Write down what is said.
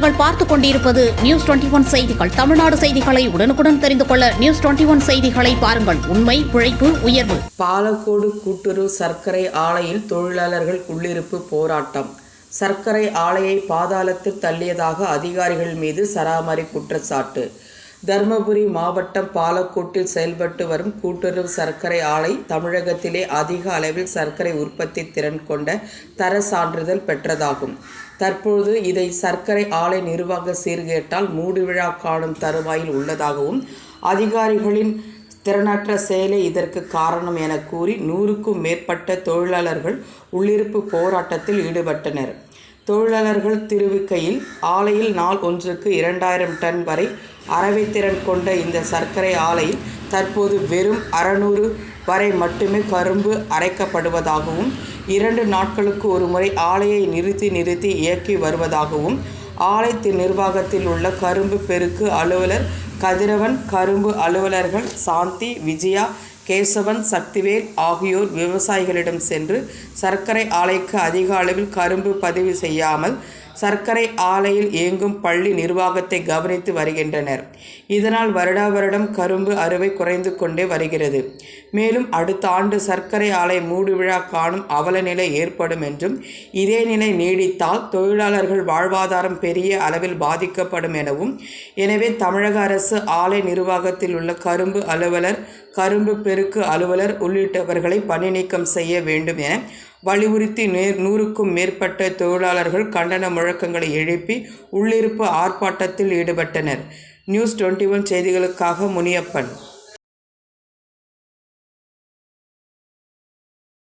நீங்கள் பார்த்துக் கொண்டிருப்பது நியூஸ் டுவெண்டி ஒன் செய்திகள். தமிழ்நாடு செய்திகளை உடனுக்குடன் தெரிந்து கொள்ள நியூஸ் டுவெண்டி ஒன் செய்திகளை பாருங்கள். உண்மை உழைப்பு உயர்வு. பாலக்கோடு கூட்டுறவு சர்க்கரை ஆலையில் தொழிலாளர்கள் உள்ளிருப்பு போராட்டம். சர்க்கரை ஆலையை பாதாளத்தில் தள்ளியதாக அதிகாரிகள் மீது சராமரி குற்றச்சாட்டு. தருமபுரி மாவட்டம் பாலக்கோட்டில் செயல்பட்டு வரும் கூட்டுறவு சர்க்கரை ஆலை தமிழகத்திலே அதிக அளவில் சர்க்கரை உற்பத்தி திறன் கொண்ட தர சான்றிதழ் பெற்றதாகும். தற்பொழுது இதை சர்க்கரை ஆலை நிர்வாக சீர்கேட்டால் மூடுவிழா காணும் தருவாயில் உள்ளதாகவும் அதிகாரிகளின் திறனற்ற செயலே இதற்கு காரணம் என கூறி நூறுக்கும் மேற்பட்ட தொழிலாளர்கள் உள்ளிருப்பு போராட்டத்தில் ஈடுபட்டனர். தொழிலாளர்கள் திருவிக்கையில் ஆலையில் நாள் ஒன்றுக்கு இரண்டாயிரம் டன் வரை அறவைத்திறன் கொண்ட இந்த சர்க்கரை ஆலையில் தற்போது வெறும் அறநூறு வரை மட்டுமே கரும்பு அரைக்கப்படுவதாகவும் இரண்டு நாட்களுக்கு ஒரு முறை ஆலையை நிறுத்தி நிறுத்தி இயக்கி வருவதாகவும் ஆலைத்தின் நிர்வாகத்தில் உள்ள கரும்பு பெருக்கு அலுவலர் கதிரவன் கரும்பு அலுவலர்கள் சாந்தி விஜயா கேசவன் சக்திவேல் ஆகியோர் விவசாயிகளிடம் சென்று சர்க்கரை ஆலைக்கு அதிக அளவில் கரும்பு பதிவு செய்யாமல் சர்க்கரை ஆலையில் இயங்கும் பள்ளி நிர்வாகத்தை கவனித்து வருகின்றனர். இதனால் வருடா வருடம் கரும்பு அறுவை குறைந்து கொண்டே வருகிறது. மேலும் அடுத்த ஆண்டு சர்க்கரை ஆலை மூடு விழா காணும் அவல நிலை ஏற்படும் என்றும் இதே நிலை நீடித்தால் தொழிலாளர்கள் வாழ்வாதாரம் பெரிய அளவில் பாதிக்கப்படும் எனவும் எனவே தமிழக அரசு ஆலை நிர்வாகத்தில் உள்ள கரும்பு அலுவலர் கரும்பு பெருக்கு அலுவலர் உள்ளிட்டவர்களை பணி நீக்கம் செய்ய வேண்டும் என வலியுறுத்தி நேர் நூறுக்கும் மேற்பட்ட தொழிலாளர்கள் கண்டன முழக்கங்களை எழுப்பி உள்ளிருப்பு ஆர்ப்பாட்டத்தில் ஈடுபட்டனர். நியூஸ் டுவெண்ட்டி ஒன் செய்திகளுக்காக முனியப்பன்.